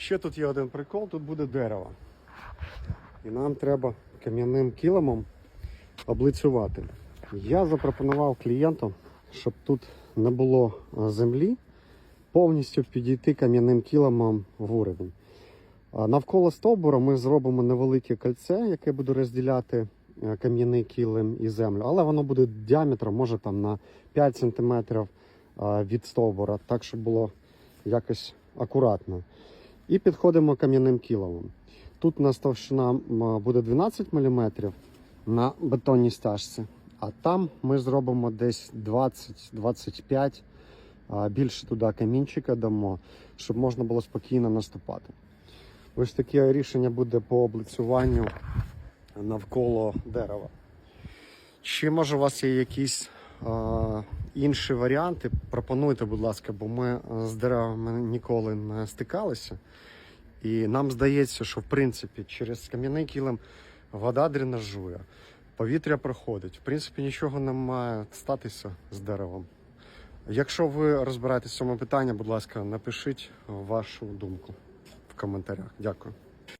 Ще тут є один прикол, тут буде дерево. І нам треба кам'яним килимом облицювати. Я запропонував клієнту, щоб тут не було е, землі, повністю підійти кам'яним килимом в уровень. Навколо стовбура ми зробимо невелике кольце, яке буде розділяти е, кам'яний килим і землю, але воно буде діаметром, може там на 5 см від стовбура, так щоб було якось акуратно. І підходимо кам'яним килимом. Тут у нас товщина буде 12 мм на бетонній стяжці, а там ми зробимо десь 20-25 а, більше туди камінчика дамо, щоб можна було спокійно наступати. Ось таке рішення буде по облицюванню навколо дерева. Чи може у вас є якісь інші варіанти? Пропонуйте, будь ласка, бо ми з деревами ніколи не стикалися. І нам здається, що в принципі через кам'яний килим вода дренажує, повітря проходить. В принципі, нічого не має статися з деревом. Якщо ви розбираєтесь в цьому питанні, будь ласка, напишіть вашу думку в коментарях. Дякую.